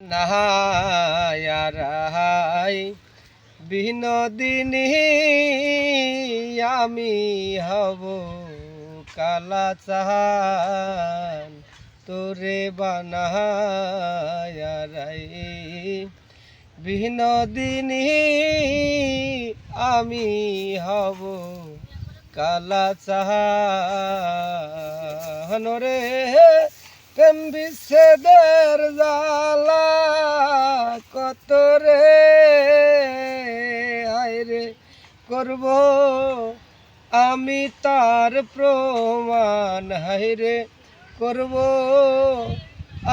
নাহায়ারাই বিনোদিনী আমি হব কালা চাহান তোরে বানায়ারাই বিনোদিনী আমি হব কালা চাহান রে প্রেম বিচ্ছেদের জালা কত রে? আইরে করব আমি তার প্রমাণ। হাইরে করব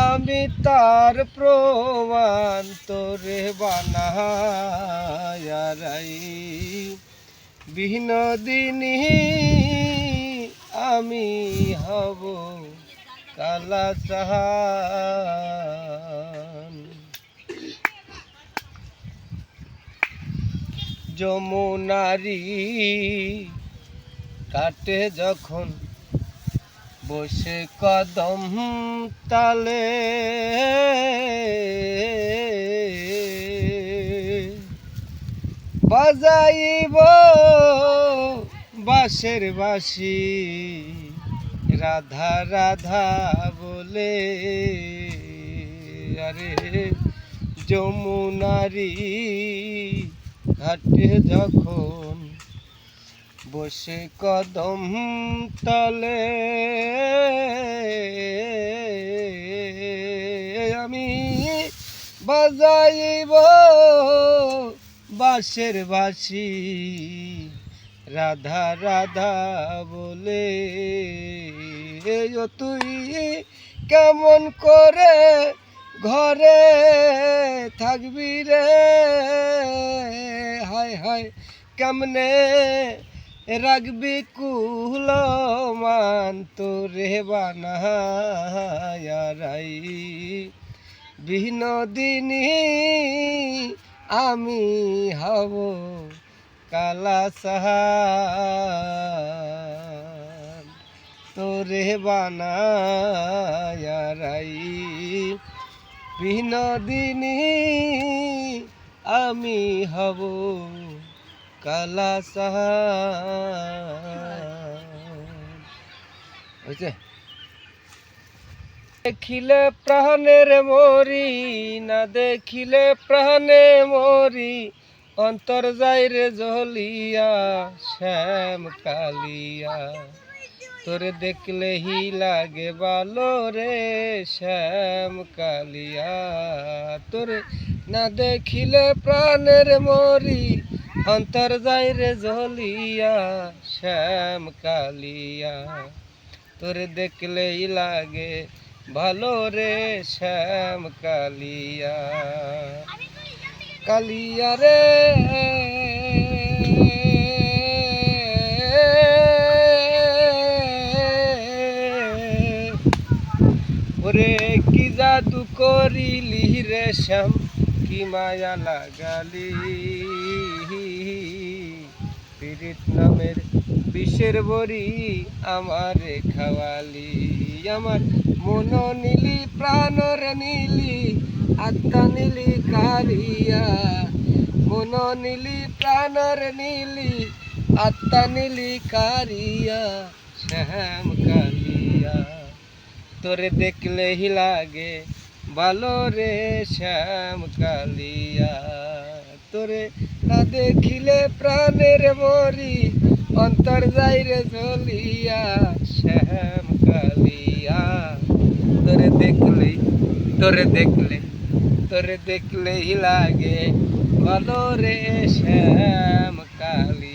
আমি তার প্রমাণ। তোরে বানায়ারাই বিনোদিনী আমি হব। কালা চাহান। যমুনারি কাটে যখন বসে কদম তালে বাজাইব বাঁশের বাঁশি। রাধা রাধা বলে, আরে যমুনারি ঘাটে যখন বসে কদম তলে, আমি বাজাইব বাঁশের বাসি রাধা রাধা বলে ও তুই কেমন করে ঘরে থাকবি রে? হায় হায়, কেমনে রাখবি কুল মান তোরে বানায়ারাই? বিনোদিনী, আমি হব কালা সাহান তোরে বানায়ারাই বিনোদিনী, আমি হব কালা দেখিলে প্রাণের মরি, না দেখিলে প্রাণে মরি, অন্তর যাই রে জলিয়া শ্যাম কালিয়া। তোরে দেখলে হি লাগে ভালো রে, শ্যাম কালিয়া। তোরে না দেখিলে প্রাণের মরি, অন্তর যাই রে জলিয়া শ্যাম কালিয়া। তোরে দেখলেই লাগে ভালো রে, শ্যাম কালিয়া। কালিয়া রে। ওরে কি জাদু করিলি রে শ্যাম? কি মায়া লাগালি? পীড়িত নামের বিষের বড়ি আমারে খাওয়ালি। আমার মন নিলি, প্রাণর নিলি, আত্মা নিলি কারিয়া। মন নিলি, প্রাণর নিলি, আত্মা নিলি কারিয়া। শ্যাম কালিয়া তোরে দেখলে হি লাগে। ভালো রে শ্যাম কালিয়া। তোরে না দেখিলে প্রাণের মরি, অন্তর যাই রে চলিয়া শ্যাম কালিয়া। তোরে দেখলে তোরে দেখলে তোরে দেখলে হি লাগে। ভালো রে শ্যাম কালিয়া।